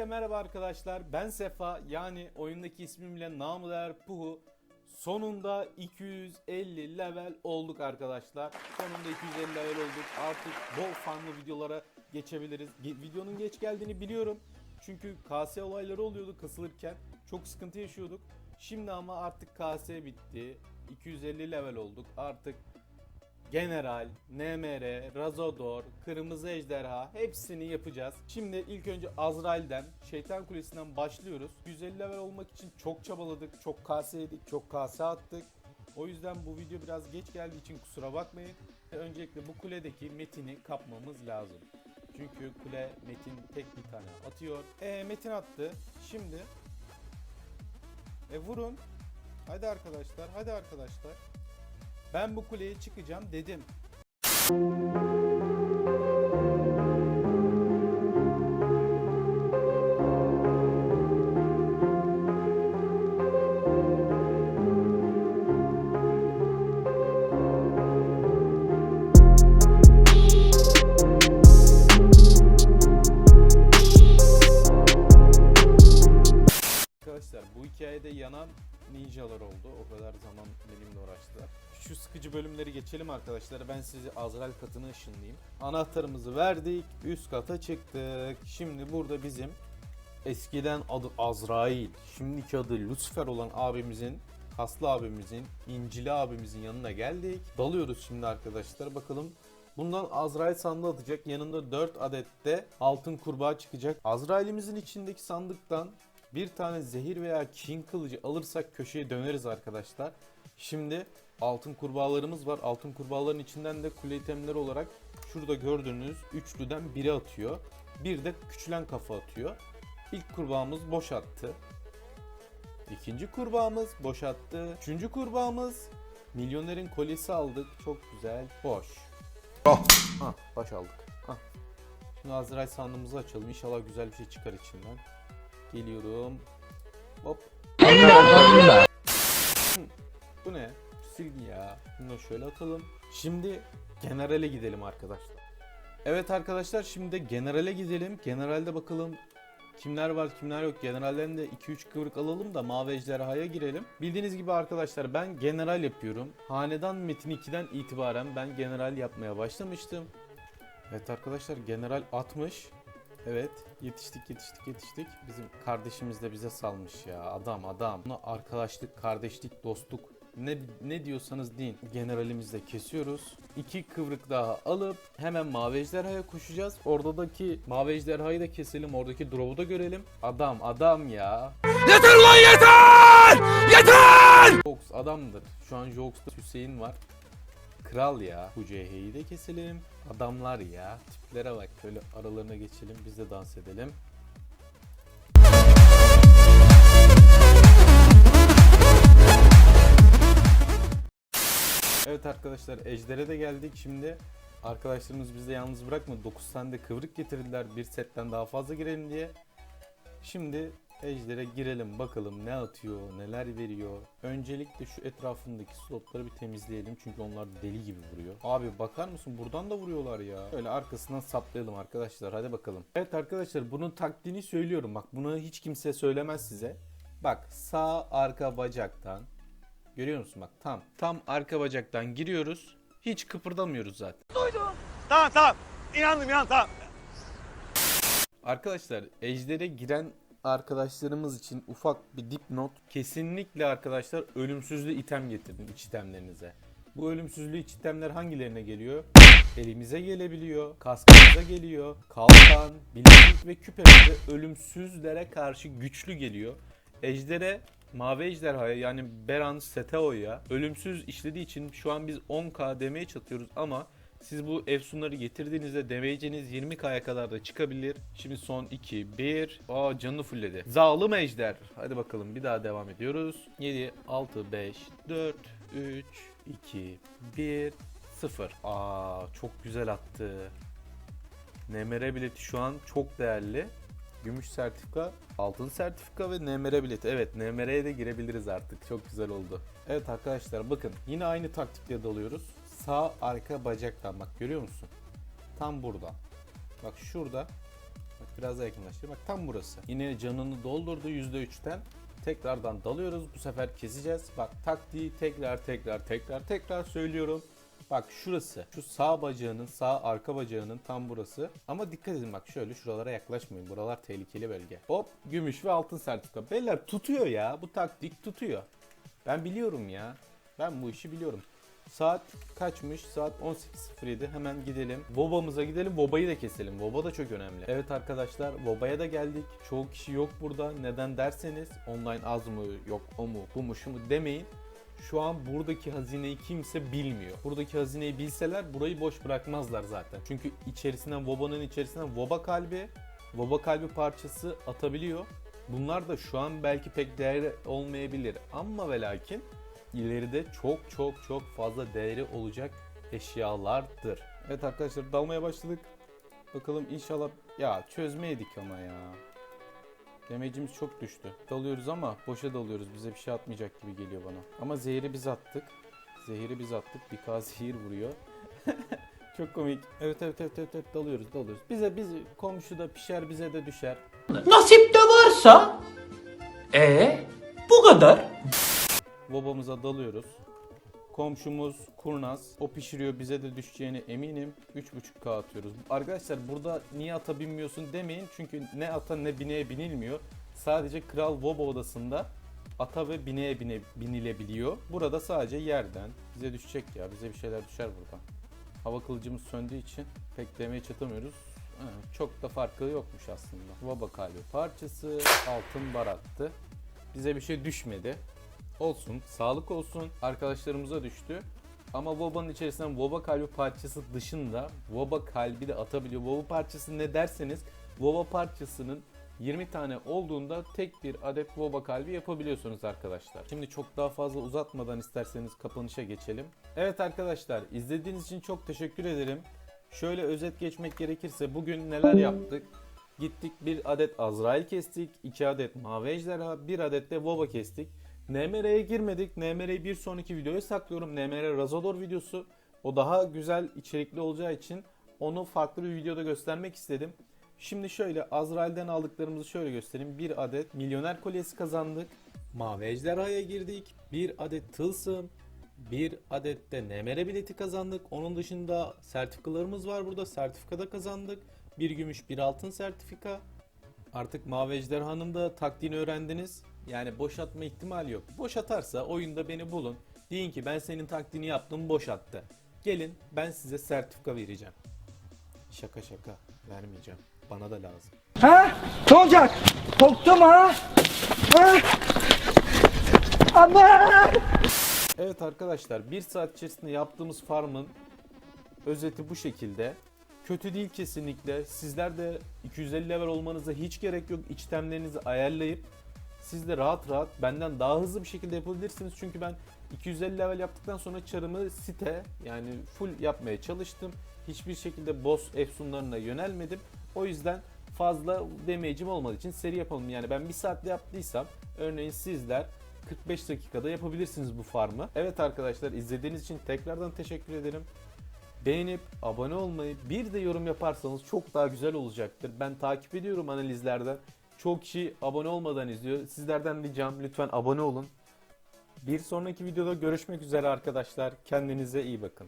Hepinize merhaba arkadaşlar. Ben Sefa yani oyundaki ismimle namı Puhu. Sonunda 250 level olduk arkadaşlar. Sonunda 250 level olduk. Artık bol farmlı videolara geçebiliriz. Ge- videonun geç geldiğini biliyorum. Çünkü KS olayları oluyordu kasılırken. Çok sıkıntı yaşıyorduk. Şimdi ama artık KS bitti. 250 level olduk. Artık General, NMR, Razodor, Kırmızı Ejderha hepsini yapacağız. Şimdi ilk önce Azrail'den, Şeytan Kulesi'nden başlıyoruz. 150 level olmak için çok çabaladık, çok kase yedik, çok kase attık. O yüzden bu video biraz geç geldiği için kusura bakmayın. Öncelikle bu kuledeki Metin'i kapmamız lazım. Çünkü kule Metin tek bir tane atıyor. E Metin attı. Şimdi e vurun. Hadi arkadaşlar, hadi arkadaşlar. Ben bu kuleye çıkacağım dedim. Arkadaşlar bu hikayede yanan ninjalar oldu. O kadar zaman benimle uğraştılar. Şu sıkıcı bölümleri geçelim arkadaşlar. Ben sizi Azrail katına ışınlayayım. Anahtarımızı verdik. Üst kata çıktık. Şimdi burada bizim eskiden adı Azrail, şimdiki adı Lucifer olan abimizin Kaslı abimizin, İncili abimizin yanına geldik. Dalıyoruz şimdi arkadaşlar. Bakalım Bundan Azrail sandığı atacak. Yanında 4 adet de altın kurbağa çıkacak. Azrail'imizin içindeki sandıktan bir tane zehir veya king kılıcı alırsak köşeye döneriz arkadaşlar. Şimdi altın kurbağalarımız var. Altın kurbağaların içinden de kule itemleri olarak şurada gördüğünüz üçlüden biri atıyor. Bir de küçülen kafa atıyor. İlk kurbağamız boş attı. İkinci kurbağamız boş attı. Üçüncü kurbağamız milyonerin kolyesi aldık. Çok güzel. Boş. Ah, baş aldık. Ah. Şimdi Azrail sandığımızı açalım. İnşallah güzel bir şey çıkar içinden. Geliyorum. Hop. Bu ne? Silgi ya. Bunu şöyle atalım. Şimdi generale gidelim arkadaşlar. Evet arkadaşlar şimdi de generale gidelim. Generalde bakalım kimler var kimler yok. Generalden de 2-3 kıvrık alalım da mavi ejderhaya girelim. Bildiğiniz gibi arkadaşlar ben general yapıyorum. Hanedan Metin 2'den itibaren ben general yapmaya başlamıştım. Evet arkadaşlar general 60. Evet yetiştik yetiştik yetiştik. Bizim kardeşimiz de bize salmış ya adam adam. Buna arkadaşlık, kardeşlik, dostluk ne ne diyorsanız deyin. Generalimizle kesiyoruz. İki kıvrık daha alıp hemen mavi ejderhaya koşacağız. Oradaki mavi ejderhayı da keselim. Oradaki drop'u da görelim. Adam adam ya. Yeter lan yeter! Yeter! Jox adamdır. Şu an Jox'ta Hüseyin var. Kral ya. Bu CH'yi de keselim. Adamlar ya. Tiplere bak. Şöyle aralarına geçelim. Biz de dans edelim. Evet arkadaşlar Ejder'e de geldik. Şimdi arkadaşlarımız bizi yalnız bırakmadı. 9 tane de kıvrık getirdiler. Bir setten daha fazla girelim diye. Şimdi Ejder'e girelim bakalım ne atıyor, neler veriyor. Öncelikle şu etrafındaki slotları bir temizleyelim çünkü onlar deli gibi vuruyor. Abi bakar mısın buradan da vuruyorlar ya. Şöyle arkasından saplayalım arkadaşlar hadi bakalım. Evet arkadaşlar bunun taktiğini söylüyorum bak bunu hiç kimse söylemez size. Bak sağ arka bacaktan görüyor musun bak tam tam arka bacaktan giriyoruz. Hiç kıpırdamıyoruz zaten. Tamam tamam. İnandım inan tamam. Arkadaşlar ejdere giren arkadaşlarımız için ufak bir dipnot. Kesinlikle arkadaşlar ölümsüzlü item getirin iç itemlerinize. Bu ölümsüzlü iç itemler hangilerine geliyor? Elimize gelebiliyor, kaskımıza geliyor, kalkan, bileklik ve küpemize ölümsüzlere karşı güçlü geliyor. Ejder'e Mavi Ejderha'ya yani Beran Seteo'ya ölümsüz işlediği için şu an biz 10k demeye çatıyoruz ama siz bu efsunları getirdiğinizde damage'iniz 20k'ya kadar da çıkabilir. Şimdi son 2, 1. Aa canını fullledi. Zalim ejder. Hadi bakalım bir daha devam ediyoruz. 7, 6, 5, 4, 3, 2, 1, 0. Aa çok güzel attı. NMR bileti şu an çok değerli. Gümüş sertifika, altın sertifika ve NMR bileti. Evet NMR'ye de girebiliriz artık. Çok güzel oldu. Evet arkadaşlar bakın yine aynı taktikle dalıyoruz. Sağ arka bacaktan bak görüyor musun? Tam burada. Bak şurada. Bak Biraz daha yakınlaştır. Bak tam burası. Yine canını doldurdu %3'ten. Tekrardan dalıyoruz. Bu sefer keseceğiz. Bak taktiği tekrar tekrar tekrar tekrar söylüyorum. Bak şurası. Şu sağ bacağının, sağ arka bacağının tam burası. Ama dikkat edin bak şöyle şuralara yaklaşmayın. Buralar tehlikeli bölge. Hop gümüş ve altın sertifika. Beyler tutuyor ya. Bu taktik tutuyor. Ben biliyorum ya. Ben bu işi biliyorum. Saat kaçmış? Saat 18.07. Hemen gidelim. Voba'mıza gidelim. Voba'yı da keselim. Voba da çok önemli. Evet arkadaşlar Voba'ya da geldik. Çoğu kişi yok burada. Neden derseniz online az mı yok o mu bu mu şu mu demeyin. Şu an buradaki hazineyi kimse bilmiyor. Buradaki hazineyi bilseler burayı boş bırakmazlar zaten. Çünkü içerisinden Voba'nın içerisinden Voba kalbi, Voba kalbi parçası atabiliyor. Bunlar da şu an belki pek değerli olmayabilir ama ve lakin ileride çok çok çok fazla değeri olacak eşyalardır. Evet arkadaşlar dalmaya başladık. Bakalım inşallah ya çözmeydik ama ya. Demecimiz çok düştü. Dalıyoruz ama boşa dalıyoruz. Bize bir şey atmayacak gibi geliyor bana. Ama zehri biz attık. Zehri biz attık. Bir kaz zehir vuruyor. çok komik. Evet evet evet evet, evet dalıyoruz dalıyoruz. Bize biz komşuda pişer bize de düşer. Nasip de varsa e kadar. Vobamıza dalıyoruz. Komşumuz kurnaz. O pişiriyor bize de düşeceğine eminim. 3.5K atıyoruz. Arkadaşlar burada niye ata binmiyorsun demeyin. Çünkü ne ata ne bineğe binilmiyor. Sadece Kral Voba odasında ata ve bineğe bine, binilebiliyor. Burada sadece yerden. Bize düşecek ya. Bize bir şeyler düşer burada. Hava kılıcımız söndüğü için pek demeye çatamıyoruz. Çok da farkı yokmuş aslında. Voba kalbi parçası, altın barattı. Bize bir şey düşmedi. Olsun, sağlık olsun. Arkadaşlarımıza düştü. Ama Voba'nın içerisinden Voba kalbi parçası dışında Voba kalbi de atabiliyor. Voba parçası ne derseniz Voba parçasının 20 tane olduğunda tek bir adet Voba kalbi yapabiliyorsunuz arkadaşlar. Şimdi çok daha fazla uzatmadan isterseniz kapanışa geçelim. Evet arkadaşlar izlediğiniz için çok teşekkür ederim. Şöyle özet geçmek gerekirse bugün neler yaptık? Gittik bir adet Azrail kestik, iki adet Mavi Ejderha, bir adet de Voba kestik. NMR'ye girmedik. NMR'yi bir sonraki videoya saklıyorum. NMR Razador videosu. O daha güzel içerikli olacağı için onu farklı bir videoda göstermek istedim. Şimdi şöyle Azrail'den aldıklarımızı şöyle göstereyim. Bir adet milyoner kolyesi kazandık. Mavi Ejderha'ya girdik. Bir adet tılsım. Bir adet de NMR bileti kazandık. Onun dışında sertifikalarımız var burada. Sertifikada kazandık. Bir gümüş bir altın sertifika. Artık Mavi Ejderhan'ın da taktiğini öğrendiniz. Yani boş atma ihtimali yok. Boş atarsa oyunda beni bulun. Deyin ki ben senin taktiğini yaptım boş attı. Gelin ben size sertifika vereceğim. Şaka şaka vermeyeceğim. Bana da lazım. Ha? Olacak? Korktum ha? Ha? Ama! Evet arkadaşlar bir saat içerisinde yaptığımız farmın özeti bu şekilde. Kötü değil kesinlikle. Sizler de 250 level olmanıza hiç gerek yok. İçtemlerinizi ayarlayıp siz de rahat rahat benden daha hızlı bir şekilde yapabilirsiniz. Çünkü ben 250 level yaptıktan sonra çarımı site yani full yapmaya çalıştım. Hiçbir şekilde boss efsunlarına yönelmedim. O yüzden fazla damage'im olmadığı için seri yapalım. Yani ben bir saatte yaptıysam örneğin sizler 45 dakikada yapabilirsiniz bu farmı. Evet arkadaşlar izlediğiniz için tekrardan teşekkür ederim. Beğenip abone olmayı bir de yorum yaparsanız çok daha güzel olacaktır. Ben takip ediyorum analizlerden. Çok kişi abone olmadan izliyor. Sizlerden ricam lütfen abone olun. Bir sonraki videoda görüşmek üzere arkadaşlar. Kendinize iyi bakın.